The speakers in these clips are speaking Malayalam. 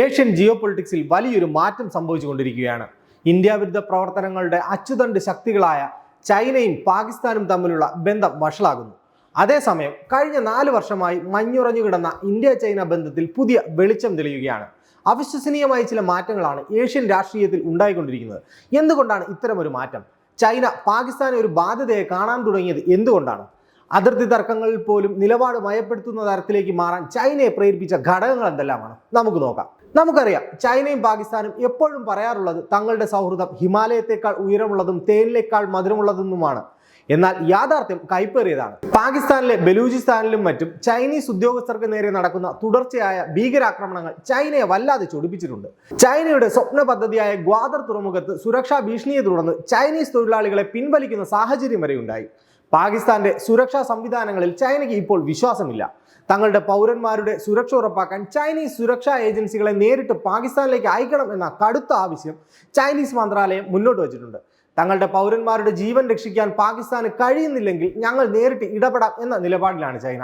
ഏഷ്യൻ ജിയോ പൊളിറ്റിക്സിൽ വലിയൊരു മാറ്റം സംഭവിച്ചുകൊണ്ടിരിക്കുകയാണ്. ഇന്ത്യ വിരുദ്ധ പ്രവർത്തനങ്ങളുടെ അച്ചുതണ്ട് ശക്തികളായ ചൈനയും പാകിസ്ഥാനും തമ്മിലുള്ള ബന്ധം വഷളാകുന്നു. അതേസമയം കഴിഞ്ഞ നാല് വർഷമായി മഞ്ഞുറഞ്ഞു കിടന്ന ഇന്ത്യ ചൈന ബന്ധത്തിൽ പുതിയ വെളിച്ചം തെളിയുകയാണ്. അവിശ്വസനീയമായ ചില മാറ്റങ്ങളാണ് ഏഷ്യൻ രാഷ്ട്രീയത്തിൽ ഉണ്ടായിക്കൊണ്ടിരിക്കുന്നത്. എന്തുകൊണ്ടാണ് ഇത്തരമൊരു മാറ്റം? ചൈന പാകിസ്ഥാനെ ഒരു ബാധ്യതയെ കാണാൻ തുടങ്ങിയത് എന്തുകൊണ്ടാണ്? അതിർത്തി തർക്കങ്ങളിൽ പോലും നിലപാട് മയപ്പെടുത്തുന്ന തരത്തിലേക്ക് മാറാൻ ചൈനയെ പ്രേരിപ്പിച്ച ഘടകങ്ങൾ എന്തെല്ലാമാണ്? നമുക്ക് നോക്കാം. നമുക്കറിയാം ചൈനയും പാകിസ്ഥാനും എപ്പോഴും പറയാറുള്ളത് തങ്ങളുടെ സൗഹൃദം ഹിമാലയത്തെക്കാൾ ഉയരമുള്ളതും തേനിലേക്കാൾ മധുരമുള്ളതെന്നുമാണ്. എന്നാൽ യാഥാർത്ഥ്യം കൈപ്പേറിയതാണ്. പാകിസ്ഥാനിലെ ബലൂചിസ്ഥാനിലും മറ്റും ചൈനീസ് ഉദ്യോഗസ്ഥർക്ക് നേരെ നടക്കുന്ന തുടർച്ചയായ ഭീകരാക്രമണങ്ങൾ ചൈനയെ വല്ലാതെ ചൊടിപ്പിച്ചിട്ടുണ്ട്. ചൈനയുടെ സ്വപ്ന പദ്ധതിയായ ഗ്വാദർ തുറമുഖത്ത് സുരക്ഷാ ഭീഷണിയെ തുടർന്ന് ചൈനീസ് തൊഴിലാളികളെ പിൻവലിക്കുന്ന സാഹചര്യം വരെ ഉണ്ടായി. പാകിസ്ഥാന്റെ സുരക്ഷാ സംവിധാനങ്ങളിൽ ചൈനയ്ക്ക് ഇപ്പോൾ വിശ്വാസമില്ല. തങ്ങളുടെ പൗരന്മാരുടെ സുരക്ഷ ഉറപ്പാക്കാൻ ചൈനീസ് സുരക്ഷാ ഏജൻസികളെ നേരിട്ട് പാകിസ്ഥാനിലേക്ക് അയക്കണം എന്ന കടുത്ത ആവശ്യം ചൈനീസ് മന്ത്രാലയം മുന്നോട്ട് വച്ചിട്ടുണ്ട്. തങ്ങളുടെ പൗരന്മാരുടെ ജീവൻ രക്ഷിക്കാൻ പാകിസ്ഥാന് കഴിയുന്നില്ലെങ്കിൽ ഞങ്ങൾ നേരിട്ട് ഇടപെടാം എന്ന നിലപാടിലാണ് ചൈന.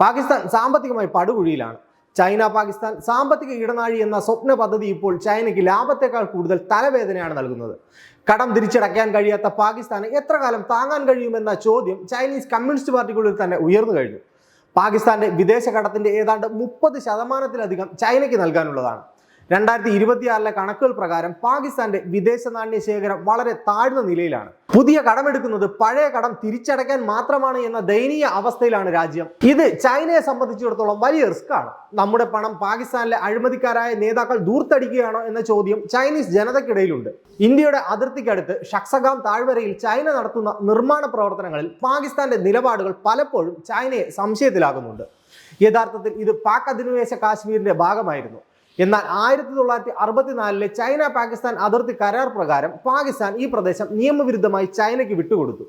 പാകിസ്ഥാൻ സാമ്പത്തികമായി പടുകുഴിയിലാണ്. ചൈന പാകിസ്ഥാൻ സാമ്പത്തിക ഇടനാഴി എന്ന സ്വപ്ന പദ്ധതി ഇപ്പോൾ ചൈനയ്ക്ക് ലാഭത്തെക്കാൾ കൂടുതൽ തലവേദനയാണ് നൽകുന്നത്. കടം തിരിച്ചടയ്ക്കാൻ കഴിയാത്ത പാകിസ്ഥാന് എത്ര കാലം താങ്ങാൻ കഴിയുമെന്ന ചോദ്യം ചൈനീസ് കമ്മ്യൂണിസ്റ്റ് പാർട്ടിക്കുള്ളിൽ തന്നെ ഉയർന്നു കഴിഞ്ഞു. പാകിസ്ഥാന്റെ വിദേശ കടത്തിന്റെ ഏതാണ്ട് മുപ്പത് ശതമാനത്തിലധികം ചൈനയ്ക്ക് നൽകാനുള്ളതാണ്. രണ്ടായിരത്തി ഇരുപത്തിയാറിലെ കണക്കുകൾ പ്രകാരം പാകിസ്ഥാന്റെ വിദേശ നാണ്യ ശേഖരം വളരെ താഴ്ന്ന നിലയിലാണ്. പുതിയ കടമെടുക്കുന്നത് പഴയ കടം തിരിച്ചടയ്ക്കാൻ മാത്രമാണ് എന്ന ദയനീയ അവസ്ഥയിലാണ് രാജ്യം. ഇത് ചൈനയെ സംബന്ധിച്ചിടത്തോളം വലിയ റിസ്ക് ആണ്. നമ്മുടെ പണം പാകിസ്ഥാനിലെ അഴിമതിക്കാരായ നേതാക്കൾ ദൂർത്തടിക്കുകയാണോ എന്ന ചോദ്യം ചൈനീസ് ജനതയ്ക്കിടയിലുണ്ട്. ഇന്ത്യയുടെ അതിർത്തിക്കടുത്ത് ഷക്സഗാം താഴ്വരയിൽ ചൈന നടത്തുന്ന നിർമ്മാണ പ്രവർത്തനങ്ങളിൽ പാകിസ്ഥാന്റെ നിലപാടുകൾ പലപ്പോഴും ചൈനയെ സംശയത്തിലാകുന്നുണ്ട് യഥാർത്ഥത്തിൽ ഇത് പാക് അധിനിവേശ കാശ്മീരിന്റെ ഭാഗമായിരുന്നു. എന്നാൽ ആയിരത്തി തൊള്ളായിരത്തി അറുപത്തിനാലിലെ ചൈന പാകിസ്ഥാൻ അതിർത്തി കരാർ പ്രകാരം പാകിസ്ഥാൻ ഈ പ്രദേശം നിയമവിരുദ്ധമായി ചൈനയ്ക്ക് വിട്ടുകൊടുത്തു.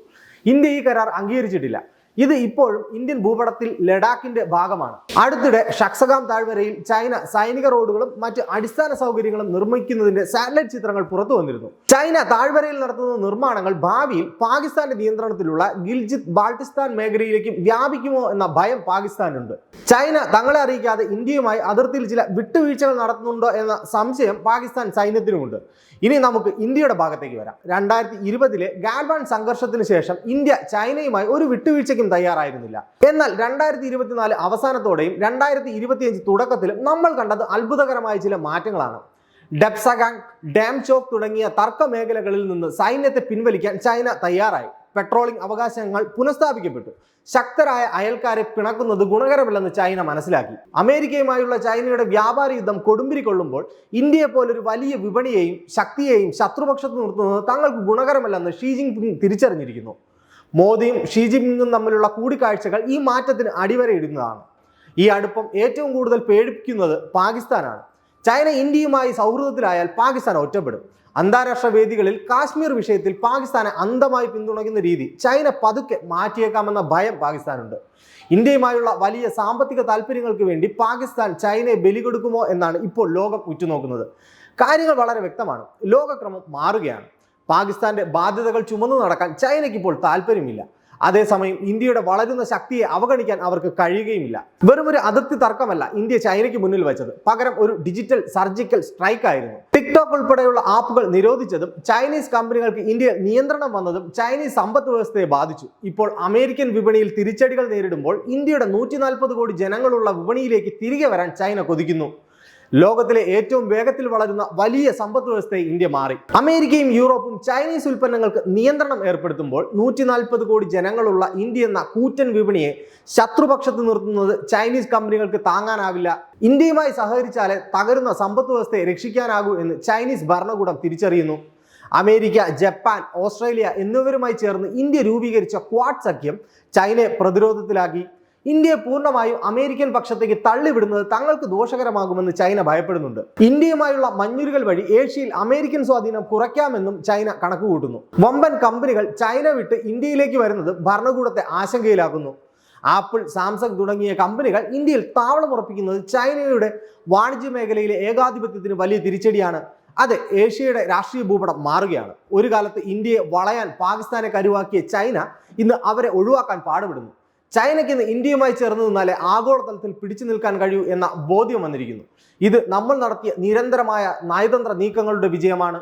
ഇന്ത്യ ഈ കരാർ അംഗീകരിച്ചിട്ടില്ല. ഇത് ഇപ്പോഴും ഇന്ത്യൻ ഭൂപടത്തിൽ ലഡാക്കിന്റെ ഭാഗമാണ്. അടുത്തിടെ ഷക്സഗാം താഴ്വരയിൽ ചൈന സൈനിക റോഡുകളും മറ്റ് അടിസ്ഥാന സൗകര്യങ്ങളും നിർമ്മിക്കുന്നതിന്റെ സാറ്റലൈറ്റ് ചിത്രങ്ങൾ പുറത്തു വന്നിരുന്നു. ചൈന താഴ്വരയിൽ നടത്തുന്ന നിർമ്മാണങ്ങൾ ഭാവിയിൽ പാകിസ്ഥാന്റെ നിയന്ത്രണത്തിലുള്ള ഗിൽജിത്ത് ബാൾട്ടിസ്ഥാൻ മേഖലയിലേക്കും വ്യാപിക്കുമോ എന്ന ഭയം പാകിസ്ഥാനുണ്ട്. ചൈന തങ്ങളെ അറിയിക്കാതെ ഇന്ത്യയുമായി അതിർത്തിയിൽ ചില വിട്ടുവീഴ്ചകൾ നടത്തുന്നുണ്ടോ എന്ന സംശയം പാകിസ്ഥാൻ സൈന്യത്തിനുമുണ്ട്. ഇനി നമുക്ക് ഇന്ത്യയുടെ ഭാഗത്തേക്ക് വരാം. രണ്ടായിരത്തി ഇരുപതിലെ ഗാൽവാൻ സംഘർഷത്തിന് ശേഷം ഇന്ത്യ ചൈനയുമായി ഒരു വിട്ടുവീഴ്ചയ്ക്കും തയ്യാറായിരുന്നില്ല. എന്നാൽ രണ്ടായിരത്തി ഇരുപത്തിനാല് അവസാനത്തോടെയും രണ്ടായിരത്തി ഇരുപത്തിയഞ്ച് തുടക്കത്തിലും നമ്മൾ കണ്ടത് അത്ഭുതകരമായ ചില മാറ്റങ്ങളാണ്. ഡെപ്സഗാങ് ഡാം ചോക്ക് തുടങ്ങിയ തർക്ക മേഖലകളിൽ നിന്ന് സൈന്യത്തെ പിൻവലിക്കാൻ ചൈന തയ്യാറായി. പെട്രോളിംഗ് അവകാശങ്ങൾ പുനഃസ്ഥാപിക്കപ്പെട്ടു. ശക്തരായ അയൽക്കാരെ പിണക്കുന്നത് ഗുണകരമല്ലെന്ന് ചൈന മനസ്സിലാക്കി. അമേരിക്കയുമായുള്ള ചൈനയുടെ വ്യാപാര യുദ്ധം കൊടുമ്പിരി കൊള്ളുമ്പോൾ ഇന്ത്യയെ പോലൊരു വലിയ വിപണിയെയും ശക്തിയെയും ശത്രുപക്ഷത്ത് നിർത്തുന്നത് തങ്ങൾക്ക് ഗുണകരമല്ലെന്ന് ഷീ ജിൻപിങ് തിരിച്ചറിഞ്ഞിരിക്കുന്നു. മോദിയും ഷീ ജിൻപിങ്ങും തമ്മിലുള്ള കൂടിക്കാഴ്ചകൾ ഈ മാറ്റത്തിന് അടിവരയിടുന്നതാണ് ഈ അടുപ്പം ഏറ്റവും കൂടുതൽ പേടിപ്പിക്കുന്നത് പാകിസ്ഥാനാണ്. ചൈന ഇന്ത്യയുമായി സൗഹൃദത്തിലായാൽ പാകിസ്ഥാൻ ഒറ്റപ്പെടും. അന്താരാഷ്ട്ര വേദികളിൽ കാശ്മീർ വിഷയത്തിൽ പാകിസ്ഥാനെ അന്ധമായി പിന്തുണയ്ക്കുന്ന രീതി ചൈന പതുക്കെ മാറ്റിയേക്കാമെന്ന ഭയം പാകിസ്ഥാനുണ്ട്. ഇന്ത്യയുമായുള്ള വലിയ സാമ്പത്തിക താല്പര്യങ്ങൾക്ക് വേണ്ടി പാകിസ്ഥാൻ ചൈനയെ ബലി കൊടുക്കുമോ എന്നാണ് ഇപ്പോൾ ലോകം ഉറ്റുനോക്കുന്നത്. കാര്യങ്ങൾ വളരെ വ്യക്തമാണ്. ലോകക്രമം മാറുകയാണ്. പാകിസ്ഥാന്റെ ബാധ്യതകൾ ചുമന്നു നടക്കാൻ ചൈനയ്ക്ക് ഇപ്പോൾ താല്പര്യമില്ല. അതേസമയം ഇന്ത്യയുടെ വളരുന്ന ശക്തിയെ അവഗണിക്കാൻ അവർക്ക് കഴിയുകയുമില്ല. വെറും ഒരു അതിർത്തി തർക്കമല്ല ഇന്ത്യ ചൈനയ്ക്ക് മുന്നിൽ വെച്ചത്. പകരം ഒരു ഡിജിറ്റൽ സർജിക്കൽ സ്ട്രൈക്ക് ആയിരുന്നു. ടിക്ടോക്ക് ഉൾപ്പെടെയുള്ള ആപ്പുകൾ നിരോധിച്ചതും ചൈനീസ് കമ്പനികൾക്ക് ഇന്ത്യ നിയന്ത്രണം വന്നതും ചൈനീസ് സമ്പദ് വ്യവസ്ഥയെ ബാധിച്ചു. ഇപ്പോൾ അമേരിക്കൻ വിപണിയിൽ തിരിച്ചടികൾ നേരിടുമ്പോൾ ഇന്ത്യയുടെ നൂറ്റി കോടി ജനങ്ങളുള്ള വിപണിയിലേക്ക് തിരികെ വരാൻ ചൈന കൊതിക്കുന്നു. ലോകത്തിലെ ഏറ്റവും വേഗത്തിൽ വളരുന്ന വലിയ സമ്പദ് വ്യവസ്ഥയെ ഇന്ത്യ മാറി. അമേരിക്കയും യൂറോപ്പും ചൈനീസ് ഉൽപ്പന്നങ്ങൾക്ക് നിയന്ത്രണം ഏർപ്പെടുത്തുമ്പോൾ നൂറ്റി നാൽപ്പത് കോടി ജനങ്ങളുള്ള ഇന്ത്യ എന്ന കൂറ്റൻ വിപണിയെ ശത്രുപക്ഷത്ത് നിർത്തുന്നത് ചൈനീസ് കമ്പനികൾക്ക് താങ്ങാനാവില്ല. ഇന്ത്യയുമായി സഹകരിച്ചാലേ തകരുന്ന സമ്പദ് വ്യവസ്ഥയെ രക്ഷിക്കാനാകൂ എന്ന് ചൈനീസ് ഭരണകൂടം തിരിച്ചറിയുന്നു. അമേരിക്ക ജപ്പാൻ ഓസ്ട്രേലിയ എന്നിവരുമായി ചേർന്ന് ഇന്ത്യ രൂപീകരിച്ച ക്വാഡ് സഖ്യം ചൈനയെ പ്രതിരോധത്തിലാക്കി. ഇന്ത്യയെ പൂർണമായും അമേരിക്കൻ പക്ഷത്തേക്ക് തള്ളിവിടുന്നത് തങ്ങൾക്ക് ദോഷകരമാകുമെന്ന് ചൈന ഭയപ്പെടുന്നുണ്ട്. ഇന്ത്യയുമായുള്ള മഞ്ഞുരുകൾ വഴി ഏഷ്യയിൽ അമേരിക്കൻ സ്വാധീനം കുറയ്ക്കാമെന്നും ചൈന കണക്കുകൂട്ടുന്നു. വമ്പൻ കമ്പനികൾ ചൈന വിട്ട് ഇന്ത്യയിലേക്ക് വരുന്നത് ഭരണകൂടത്തെ ആശങ്കയിലാക്കുന്നു. ആപ്പിൾ സാംസങ് തുടങ്ങിയ കമ്പനികൾ ഇന്ത്യയിൽ താവളമുറപ്പിക്കുന്നത് ചൈനയുടെ വാണിജ്യ മേഖലയിലെ ഏകാധിപത്യത്തിന് വലിയ തിരിച്ചടിയാണ്. അതെ ഏഷ്യയുടെ രാഷ്ട്രീയ ഭൂപടം മാറുകയാണ്. ഒരു കാലത്ത് ഇന്ത്യയെ വളയാൻ പാകിസ്ഥാനെ കരുവാക്കിയ ചൈന ഇന്ന് അവരെ ഒഴിവാക്കാൻ പാടുപെടുന്നു. ചൈനയ്ക്ക് ഇന്ന് ഇന്ത്യയുമായി ചേർന്ന് നിന്നാലേ ആഗോളതലത്തിൽ പിടിച്ചു നിൽക്കാൻ കഴിയൂ എന്ന ബോധ്യം വന്നിരിക്കുന്നു. ഇത് നമ്മൾ നടത്തിയ നിരന്തരമായ നയതന്ത്ര നീക്കങ്ങളുടെ വിജയമാണ്.